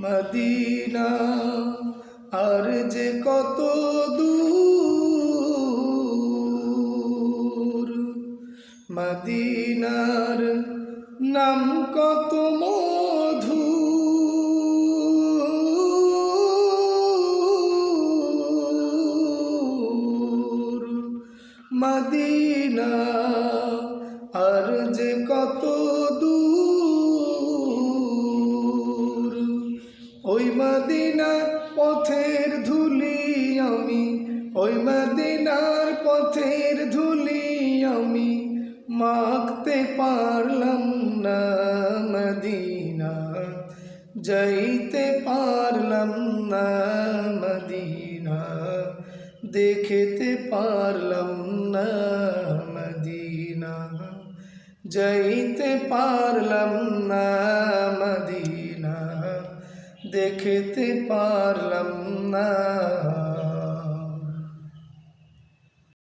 Medina আর যে কত দূর। মদিনার নাম কত মধু মদিনা আর যে কত দূর। ওই মদিনার পথের ধুলি আমি, ওই মদিনার পথের ধুলি আমি মাখতে পারলাম না মদিনা, যাইতে পারলাম না মদিনা, দেখতে পারলাম না মদিনা, যাইতে পারলাম না মদিনা। দেখতে পারলাম না।